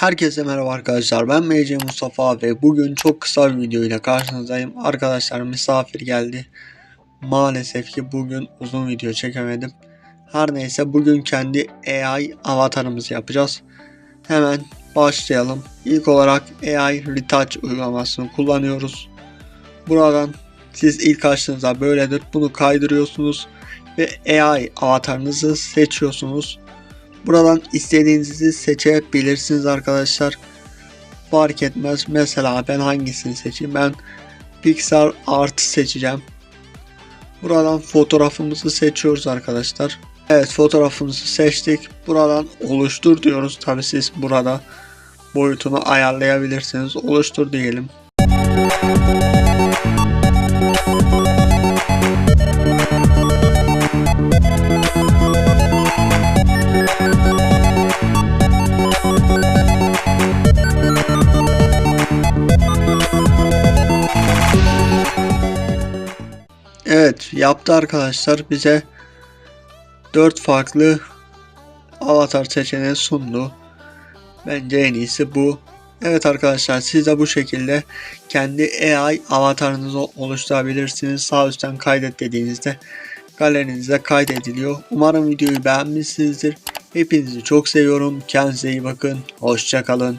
Herkese merhaba arkadaşlar ben MC Mustafa ve bugün çok kısa bir video ile karşınızdayım. Arkadaşlar misafir geldi. Maalesef ki bugün uzun video çekemedim. Her neyse bugün kendi AI avatarımızı yapacağız. Hemen başlayalım. İlk olarak AI Retouch uygulamasını kullanıyoruz. Buradan siz ilk açtığınızda böyledir. Bunu kaydırıyorsunuz ve AI avatarınızı seçiyorsunuz. Buradan istediğinizi seçebilirsiniz arkadaşlar. Fark etmez. Mesela ben hangisini seçeyim? Ben Pixar Art seçeceğim. Buradan fotoğrafımızı seçiyoruz arkadaşlar. Evet fotoğrafımızı seçtik. Buradan oluştur diyoruz. Tabi siz burada boyutunu ayarlayabilirsiniz. Oluştur diyelim. Evet yaptı arkadaşlar bize 4 farklı avatar seçeneği sundu. Bence en iyisi bu. Evet arkadaşlar siz de bu şekilde kendi AI avatarınızı oluşturabilirsiniz. Sağ üstten kaydet dediğinizde galerinize kaydediliyor. Umarım videoyu beğenmişsinizdir. Hepinizi çok seviyorum. Kendinize iyi bakın. Hoşçakalın.